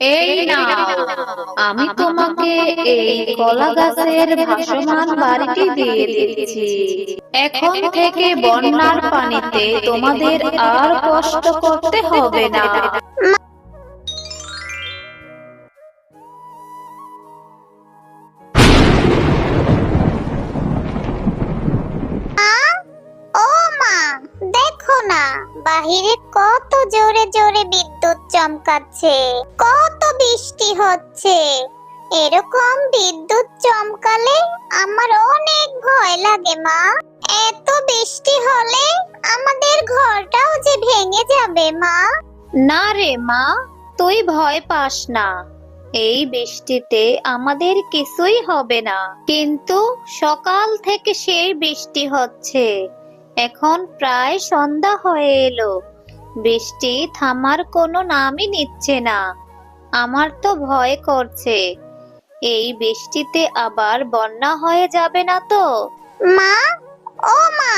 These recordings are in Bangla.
এই নাও আমি তোমাকে এই কলা গাছের ভাসমান বাড়িটি দিয়ে দিচ্ছি এখন থেকে বন্যার পানিতে তোমাদের আর কষ্ট করতে হবে না। ও মা দেখো না, বাহিরে কত জোরে জোরে বিদ্যুৎ চমকাচ্ছে, কত বৃষ্টি হচ্ছে। এরকম বিদ্যুৎ চমকালে আমার অনেক ভয় লাগে, মা। এত বৃষ্টি হলে আমাদের ঘরটাও যে ভেঙে যাবে, মা। না রে, মা, তুই ভয় পাস না। এই বৃষ্টিতে আমাদের কিছুই হবে না। কিন্তু সকাল থেকে সেই বৃষ্টি হচ্ছে। এখন প্রায় সন্ধ্যা হয়ে এলো। বৃষ্টি থামার কোনো নামই নিচ্ছে না। আমার তো ভয় করছে। এই বৃষ্টিতে আবার বন্যা হয়ে যাবে না তো? মা ও মা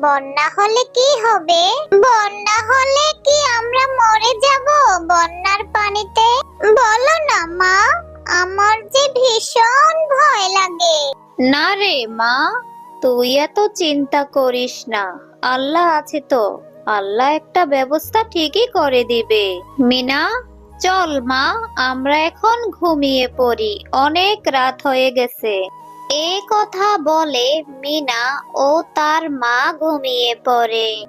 বন্যা হলে কি হবে? বন্যা হলে কি আমরা মরে যাব বন্যার পানিতে? বলো না মা আমার যে ভীষণ ভয় লাগে। না রে মা তুই এত চিন্তা করিস না। আল্লাহ আছে তো। আল্লাহ একটা ব্যবস্থা ঠিকই করে দিবে। মিনা, চল মা, আমরা এখন ঘুমিয়ে পড়ি। অনেক রাত হয়ে গেছে। এ কথা বলে মিনা ও তার মা ঘুমিয়ে পড়ে।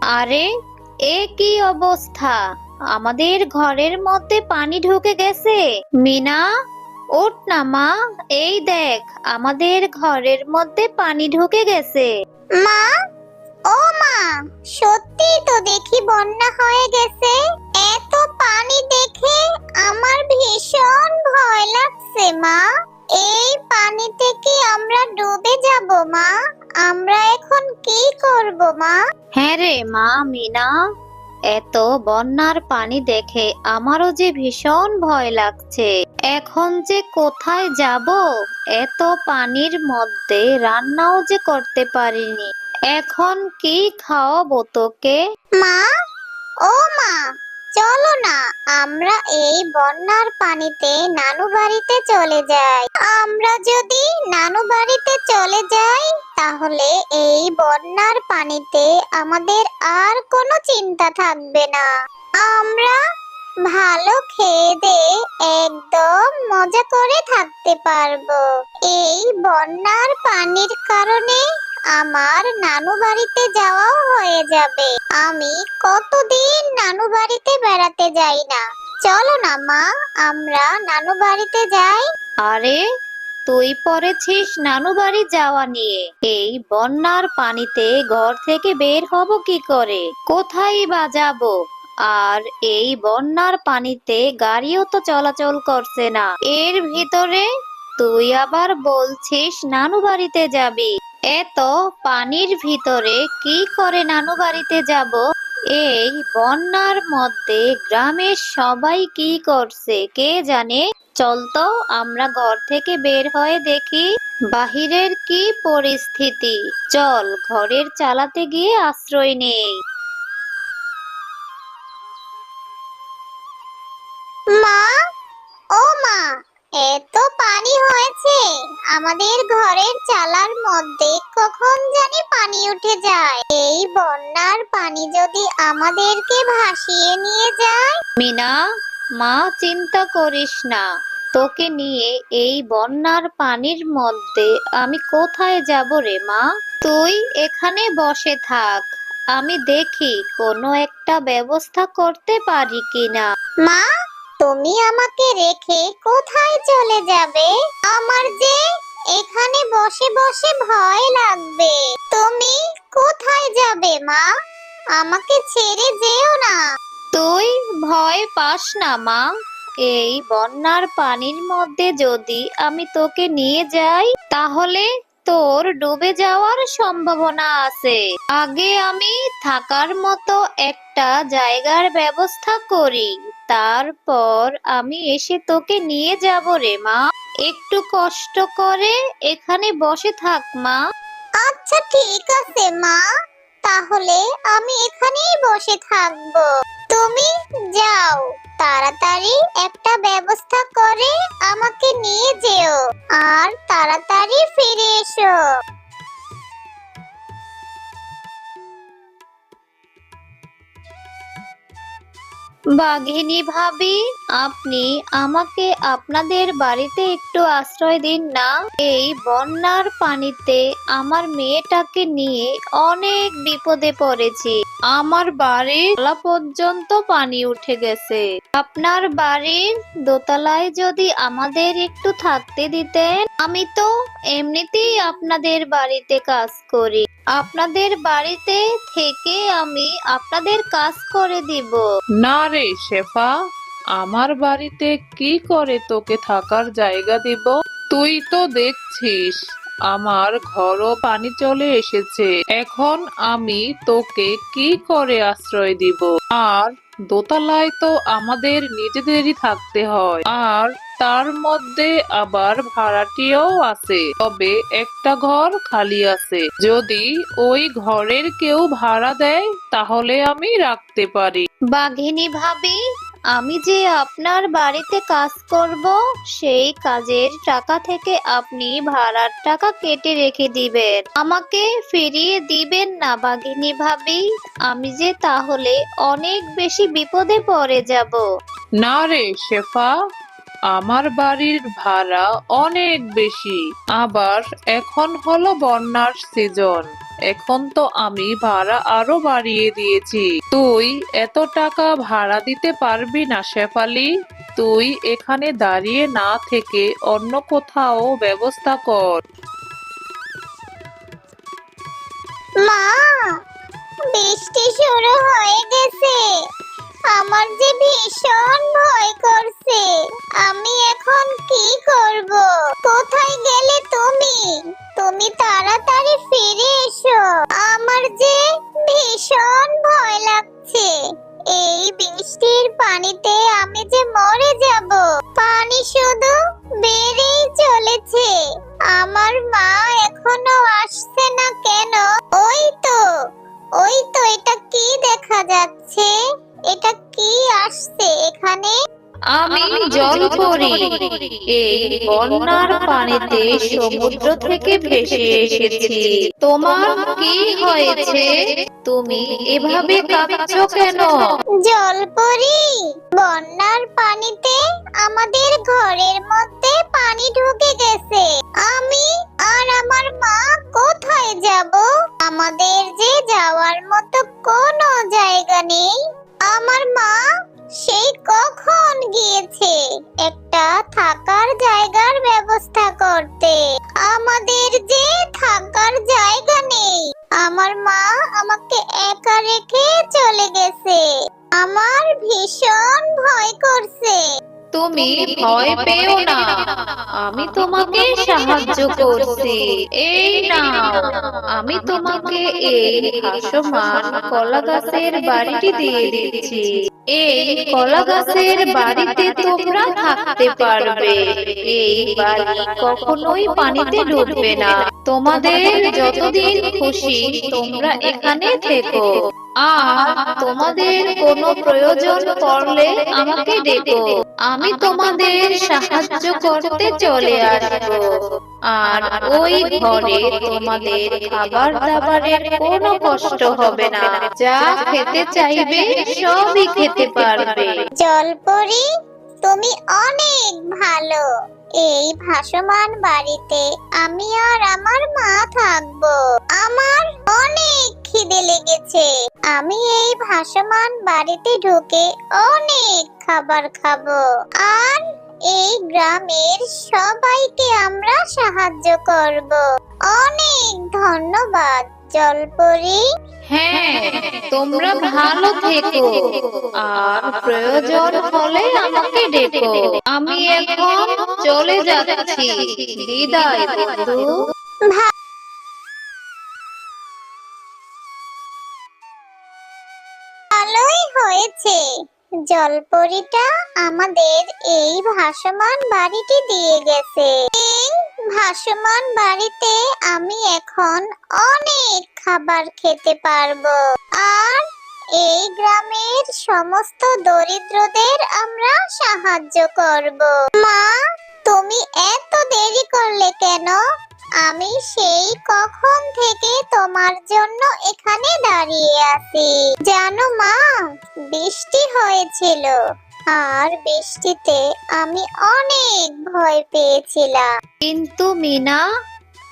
আরে, এ কি অবস্থা? আমাদের ঘরের মধ্যে পানি ঢুকে গেছে। মিনা ওঠ না মা। এই দেখ আমাদের ঘরের মধ্যে পানি ঢুকে গেছে। মা? ও মা সত্যি তো দেখি বন্যা হয়ে গেছে। এত পানি দেখে আমার ভীষণ ভয় লাগছে মা। এই পানিতে কি আমরা ডুবে যাব মা? আমরা এখন কি করব মা? হ্যাঁ রে মা মিনা। এত বন্যার পানি দেখে আমারও যে ভীষণ ভয় লাগছে। এখন যে কোথায় যাব? এত পানির মধ্যে রান্নাও যে করতে পারিনি। এখন কি খাওয়াবো তোকে? মা? ও মা! চলো না, আমরা এই বন্যার পানিতে নানু বাড়িতে চলে যাই। আমরা যদি নানু বাড়িতে চলে যাই, তাহলে এই বন্যার পানিতে আমাদের আর কোনো চিন্তা থাকবে না। আমরা ভালো খেয়ে দে একদম মজা করে থাকতে পারব। এই বন্যার পানির কারণে আমার নানু বাড়িতে যাওয়াও হয়ে যাবে। আমি কতদিন নানু বাড়িতে বেড়াতে যাই না। চলো না মা, আমরা নানু বাড়িতে যাই। আরে, তুই পড়েছিস নানু বাড়ি যাওয়া নিয়ে। এই বন্যার পানিতে ঘর থেকে বের হব কি করে? কোথায় বা যাব? আর এই বন্যার পানিতে গাড়িও তো চলাচল করছে না। এর ভিতরে তুই আবার বলছিস নানু বাড়িতে যাবি। এত পানির ভিতরে কি করে নানু বাড়িতে যাব? এই বন্যার মধ্যে গ্রামের সবাই কি করছে কে জানে? চল তো, আমরা ঘর থেকে বের হয়ে দেখি বাহিরের কি পরিস্থিতি। চল, ঘরের চালাতে গিয়ে আশ্রয় নেই। এত পানি হয়েছে। আমাদের ঘরের চালার মধ্যে কখন জানি পানি উঠে যায়। এই বন্যার পানি যদি আমাদেরকে ভাসিয়ে নিয়ে যায়? মিনা মা চিন্তা করিস না। তোকে নিয়ে এই বন্যার পানির মধ্যে আমি কোথায় যাব রে মা? তুই এখানে বসে থাক। আমি দেখি কোনো একটা ব্যবস্থা করতে পারি কিনা। মা তুমি আমাকে রেখে কোথায় চলে যাবে? আমার যে এখানে বসে বসে ভয় লাগবে। তুমি কোথায় যাবে, মা? আমাকে ছেড়ে যেও না। তুই ভয় পাস না, মা। এই বন্যার পানির মধ্যে যদি আমি তোকে নিয়ে যাই, তাহলে তোর ডুবে যাওয়ার সম্ভাবনা আছে। আগে আমি থাকার মতো একটা জায়গার ব্যবস্থা করি। তারপর আমি এসে তোকে নিয়ে যাব রে মা। একটু কষ্ট করে এখানে বসে থাক মা। আচ্ছা ঠিক আছে মা। তাহলে আমি এখানেই বসে থাকব। তাড়াতাড়ি একটা ব্যবস্থা করে আমাকে নিয়ে যেও। আর তাড়াতাড়ি ফিরে এসো। বাঘিনী ভাবি, আপনি আমাকে আপনাদের বাড়িতে একটু আশ্রয় দিন না। এই বন্যার পানিতে আমার মেয়েটাকে নিয়ে অনেক বিপদে পড়েছি। আমার বাড়ির তলা পর্যন্ত পানি উঠে গেছে। আপনার বাড়ির দোতলায় যদি আমাদের একটু থাকতে দিতেন, আমি তো এমনিতেই আপনাদের বাড়িতে কাজ করি। আপনাদের বাড়িতে থেকে আমি আপনাদের কাজ করে দিব। না রে শেফা, আমার বাড়িতে কি করে তোকে থাকার জায়গা দিব? তুই তো দেখছিস, আমার ঘরও পানি চলে এসেছে। এখন আমি তোকে কি করে আশ্রয় দিব? আর দোতলায় তো আমাদের নিজেদেরই থাকতে হয়। আর তার মধ্যে আবার ভাড়াটিও আছে। তবে একটা ঘর খালি আছে। যদি ওই ঘরের কেউ ভাড়া দেয়, তাহলে আমি রাখতে পারি। বাঘিনী ভাবি আমি যে আপনার বাড়িতে কাজ করব, সেই কাজের টাকা থেকে আপনি ভাড়ার টাকা কেটে রেখে দিবেন। আমাকে ফিরিয়ে দিবেন না বাঘিনী ভাবি। আমি যে তাহলে অনেক বেশি বিপদে পড়ে যাব। না রে শেফা, আমার বাড়ির ভাড়া অনেক বেশি। আবার এখন হলো বন্যার সিজন এখন তো আমি ভাড়া আরও বাড়িয়ে দিয়েছি। তুই এত টাকা ভাড়া দিতে পারবি না, শেফালি। তুই এখানে দাঁড়িয়ে না থেকে অন্য কোথাও ব্যবস্থা কর। মা, বৃষ্টি শুরু হয়ে গেছে। আমার যে ভীষণ ভয় করছে। আমি এখন কি করব? কোথায় গেলে তুমি? তুমি তাড়াতাড়ি ফিরে এসো। আমার যে ভীষণ ভয় লাগছে। এই বৃষ্টির পানিতে আমি পরি এই বন্যার পানিতে সমুদ্র থেকে ভেসে এসেছি। তোমার কি হয়েছে? তুমি এভাবে কাঁদছো কেন? জলপরি, বন্যার পানিতে আমাদের ঘরের মধ্যে পানি ঢুকে গেছে। আমি আর আমার মা কোথায় যাব? আমাদের যে যাওয়ার মতো কোনো জায়গা নেই। আমার মা সেই কখন গিয়েছে? একটা থাকার জায়গার ব্যবস্থা করতে। আমাদের যে থাকার জায়গা নেই। আমার মা আমাকে একা রেখে চলে গেছে। আমার ভীষণ ভয় করছে। তুমি ভয় পেও না। আমি তোমাকে সাহায্য করছি। এই নাও। আমি তোমাকে এই ভাসমান কলা গাছের বাড়িটি দিয়ে দিচ্ছি। এই কলা গাছের বাড়িতে তোমরা থাকতে পারবে। এই বাড়ি কখনোই পানিতে ডুববে না। তোমাদের যতদিন খুশি তোমরা এখানে থেকো। আর তোমাদের কোনো প্রয়োজন পড়লে আমাকে ডেকো। আমি তোমাদের সাহায্য করতে চলে আর ওই ঘরে তোমাদের খাবার দাবারের কোনো কষ্ট হবে না। যা খেতে চাইবে সবই খেতে পারবে। জলপরি, তুমি অনেক ভালো। এই ভাসমান বাড়িতে আমি আর আমার মা থাকব। আমার অনেক খিদে লেগেছে। আমি এই ভাসমান বাড়িতে ঢুকে অনেক খাবার খাব। আর এই গ্রামের সবাইকে আমরা সাহায্য করব। অনেক ধন্যবাদ জলপরি। হ্যাঁ তোমরা ভালো থেকো। আর প্রয়োজন হলে আমাকে ডেকো। আমি এখন চলে যাচ্ছি। বিদায় বন্ধু। হয়েছে? জলপরিটা আমাদের এই ভাসমান বাড়িটি দিয়ে গেছে। ভাসমান বাড়িতে আমি এখন অনেক খাবার খেতে পারব। আর এই গ্রামের সমস্ত দরিদ্রদের আমরা সাহায্য করব। মা, তুমি এত দেরি করলে কেন? আমি সেই কখন থেকে তোমার জন্য এখানে দাঁড়িয়ে আছি। জানো মা বৃষ্টি হয়েছিল। আর বৃষ্টিতে আমি অনেক ভয় পেয়েছিলাম। কিন্তু মিনা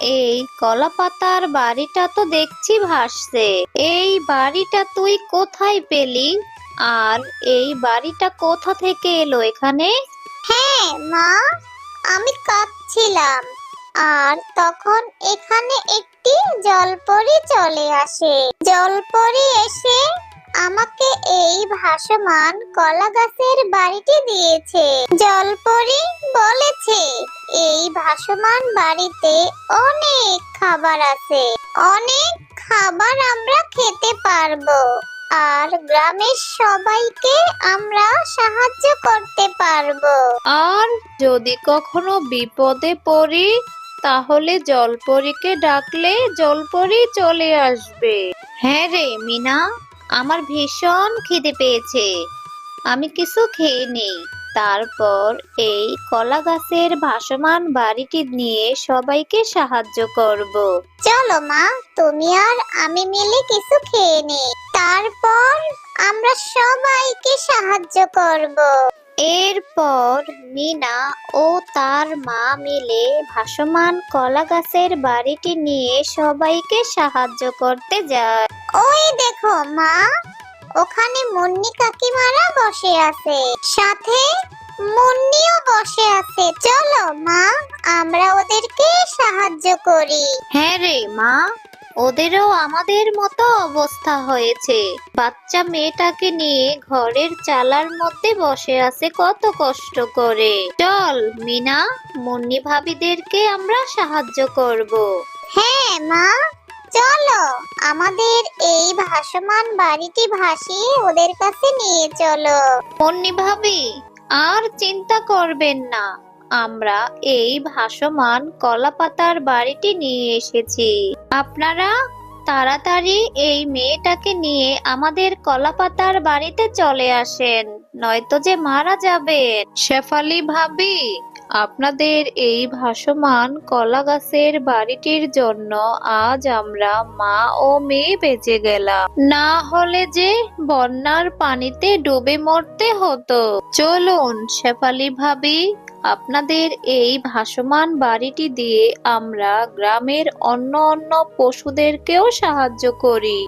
এই কলাপাতার বাড়িটা তো দেখছি ভাসছে। এই বাড়িটা তুই কোথায় পেলি? আর এই বাড়িটা কোথা থেকে এলো এখানে? হ্যাঁ মা আমি কাঁদছিলাম। আর তখন এখানে একটি জলপরি চলে আসে। জলপরি এসে আমাকে এই ভাসমান কলা গাছের বাড়িটি দিয়েছে। জলপরি বলেছে, এই ভাসমান বাড়িতে অনেক খাবার আছে। অনেক খাবার আমরা খেতে পারব। আর গ্রামের সবাইকে আমরা সাহায্য করতে পারব। আর যদি কখনো বিপদে পড়ি তাহলে জলপরীকে ডাকলে জলপরি চলে আসবে। হ্যাঁ রে মিনা আমার ভীষণ খিদে পেয়েছে। আমি কিছু খেয়ে নেই। তারপর এই কলা গাছের ভাসমান বাড়িটি নিয়ে সবাইকে সাহায্য করব। চলো মা তুমি আর আমি মিলে কিছু খেয়ে নেই। তারপর আমরা সবাইকে সাহায্য করব। এরপর মিনা ও তার মা মিলে ভাসমান কলা গাছের বাড়িটি নিয়ে সবাইকে সাহায্য করতে যায়। ওই দেখো মা ওখানে মুন্নি কাকিমারা বসে আছে। সাথে মুন্নিও বসে আছে। চলো মা আমরা ওদেরকে সাহায্য করি। হ্যাঁ রে মা। ওদেরও আমাদের মতো অবস্থা হয়েছে। বাচ্চা মেয়েটাকে নিয়ে ঘরের চালার মধ্যে বসে আছে কত কষ্ট করে। চল মিনা মুন্নি ভাবিদেরকে আমরা সাহায্য করব। হ্যাঁ মা। চলো আমাদের এই ভাসমান বাড়িটি ভাসিয়ে ওদের কাছে নিয়ে চলো। মুন্নি ভাবি আর চিন্তা করবেন না। আমরা এই ভাসমান কলাপাতার বাড়িটি নিয়ে এসেছি। আপনারা তাড়াতাড়ি এই মেয়েটাকে নিয়ে আমাদের কলাপাতার বাড়িতে চলে আসেন, নয়তো যে মারা যাবেন। শেফালি ভাবি, আপনাদের এই ভাসমান কলা গাছের বাড়িটির জন্য আজ আমরা মা ও মেয়ে বেঁচে গেলাম। না হলে যে বন্যার পানিতে ডুবে মরতে হতো। চলুন, শেফালি ভাবি আপনাদের এই ভাসমান বাড়িটি দিয়ে আমরা গ্রামের অন্য অন্য পশুদেরকেও সাহায্য করি।